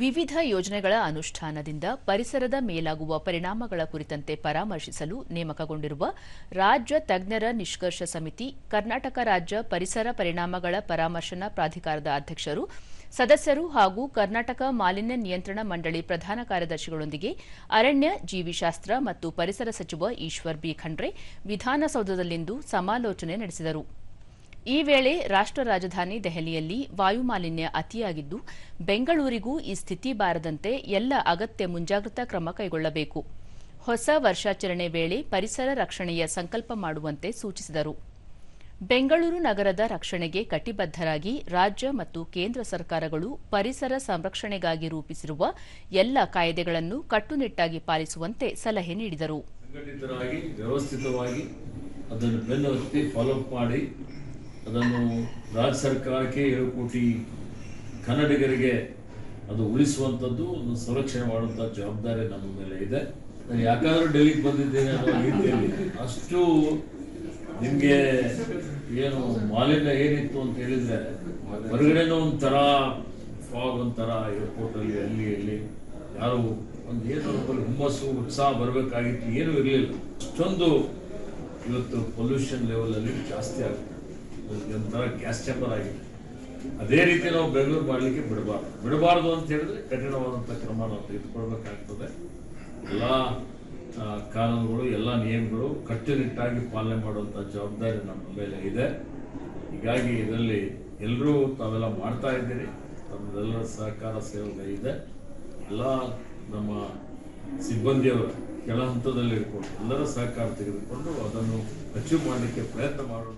ವಿವಿಧ ಯೋಜನೆಗಳ ಅನುಷ್ಠಾನದಿಂದ ಪರಿಸರದ ಮೇಲಾಗುವ ಪರಿಣಾಮಗಳ ಕುರಿತಂತೆ ಪರಾಮರ್ಶಿಸಲು ನೇಮಕಗೊಂಡಿರುವ ರಾಜ್ಯ ತಜ್ಞರ ನಿಷ್ಕರ್ಷ ಸಮಿತಿ, ಕರ್ನಾಟಕ ರಾಜ್ಯ ಪರಿಸರ ಪರಿಣಾಮಗಳ ಪರಾಮರ್ಶನ ಪ್ರಾಧಿಕಾರದ ಅಧ್ಯಕ್ಷರು, ಸದಸ್ಯರು ಹಾಗೂ ಕರ್ನಾಟಕ ಮಾಲಿನ್ಯ ನಿಯಂತ್ರಣ ಮಂಡಳಿ ಪ್ರಧಾನ ಕಾರ್ಯದರ್ಶಿಗಳೊಂದಿಗೆ ಅರಣ್ಯ, ಜೀವಿಶಾಸ್ತ್ರ ಮತ್ತು ಪರಿಸರ ಸಚಿವ ಈಶ್ವರ್ ಬಿ ಖಂಡ್ರೆ ವಿಧಾನಸೌಧದಲ್ಲಿಂದು ಸಮಾಲೋಚನೆ ನಡೆಸಿದರು. ಈ ವೇಳೆ ರಾಷ್ಟ್ರ ರಾಜಧಾನಿ ದೆಹಲಿಯಲ್ಲಿ ವಾಯುಮಾಲಿನ್ಯ ಅತಿಯಾಗಿದ್ದು, ಬೆಂಗಳೂರಿಗೂ ಈ ಸ್ಥಿತಿ ಬಾರದಂತೆ ಎಲ್ಲ ಅಗತ್ಯ ಮುಂಜಾಗ್ರತಾ ಕ್ರಮ ಕೈಗೊಳ್ಳಬೇಕು. ಹೊಸ ವರ್ಷಾಚರಣೆ ವೇಳೆ ಪರಿಸರ ರಕ್ಷಣೆಯ ಸಂಕಲ್ಪ ಮಾಡುವಂತೆ ಸೂಚಿಸಿದರು. ಬೆಂಗಳೂರು ನಗರದ ರಕ್ಷಣೆಗೆ ಕಟಿಬದ್ದರಾಗಿ ರಾಜ್ಯ ಮತ್ತು ಕೇಂದ್ರ ಸರ್ಕಾರಗಳು ಪರಿಸರ ಸಂರಕ್ಷಣೆಗಾಗಿ ರೂಪಿಸಿರುವ ಎಲ್ಲ ಕಾಯ್ದೆಗಳನ್ನು ಕಟ್ಟುನಿಟ್ಟಾಗಿ ಪಾಲಿಸುವಂತೆ ಸಲಹೆ ನೀಡಿದರು. ಸಂಘಟಿತರಾಗಿ, ವ್ಯವಸ್ಥಿತವಾಗಿ ಅದನ್ನು ಅದನ್ನು ರಾಜ್ಯ ಸರ್ಕಾರಕ್ಕೆ ಏಳು ಕೋಟಿ ಕನ್ನಡಿಗರಿಗೆ ಅದು ಉಳಿಸುವಂಥದ್ದು ಒಂದು ಸಂರಕ್ಷಣೆ ಮಾಡುವಂಥ ಜವಾಬ್ದಾರಿ ನಮ್ಮ ಮೇಲೆ ಇದೆ. ನಾನು ಯಾಕಾದರೂ ಡೆಲ್ಲಿಗೆ ಬಂದಿದ್ದೇನೆ ಅನ್ನೋ ರೀತಿಯಲ್ಲಿ ಅಷ್ಟು ನಿಮಗೆ ಏನು ಮಾಲಿನ್ಯ ಏನಿತ್ತು ಅಂತ ಹೇಳಿದರೆ, ಹೊರಗಡೆನೂ ಒಂಥರ ಫಾಗ್ ಒಂಥರ ಏರ್ಪೋರ್ಟಲ್ಲಿ ಅಲ್ಲಿ ಇಲ್ಲಿ ಯಾರು ಒಂದು ಏನೋ ಒಬ್ಬರು ಹುಮ್ಮಸ್ಸು, ಉತ್ಸಾಹ ಬರಬೇಕಾಗಿತ್ತು, ಏನೂ ಇರಲಿಲ್ಲ. ಅಷ್ಟೊಂದು ಇವತ್ತು ಪೊಲ್ಯೂಷನ್ ಲೆವೆಲಲ್ಲಿ ಜಾಸ್ತಿ ಆಗುತ್ತೆ. ಒಂಥರ ಗ್ಯಾಸ್ ಚೇಂಬರ್ ಆಗಿದೆ. ಅದೇ ರೀತಿ ನಾವು ಬೆಂಗಳೂರು ಮಾಡಲಿಕ್ಕೆ ಬಿಡಬಾರ್ದು. ಬಿಡಬಾರ್ದು ಅಂತ ಹೇಳಿದ್ರೆ ಕಠಿಣವಾದಂಥ ಕ್ರಮ ನಾವು ತೆಗೆದುಕೊಳ್ಬೇಕಾಗ್ತದೆ. ಎಲ್ಲ ಕಾನೂನುಗಳು, ಎಲ್ಲ ನಿಯಮಗಳು ಕಟ್ಟುನಿಟ್ಟಾಗಿ ಪಾಲನೆ ಮಾಡುವಂಥ ಜವಾಬ್ದಾರಿ ನಮ್ಮ ಮೇಲೆ ಇದೆ. ಹೀಗಾಗಿ ಇದರಲ್ಲಿ ಎಲ್ಲರೂ ತಾವೆಲ್ಲ ಮಾಡ್ತಾ ಇದ್ದೀರಿ. ತಮ್ಮೆಲ್ಲರ ಸಹಕಾರ ಸೇವೆ ಇದೆ. ಎಲ್ಲ ನಮ್ಮ ಸಿಬ್ಬಂದಿಯವರು ಕೆಲ ಹಂತದಲ್ಲಿ ಇಟ್ಕೊಂಡು ಎಲ್ಲರ ಸಹಕಾರ ತೆಗೆದುಕೊಂಡು ಅದನ್ನು ಅಚೀವ್ ಮಾಡಲಿಕ್ಕೆ ಪ್ರಯತ್ನ ಮಾಡೋಣ.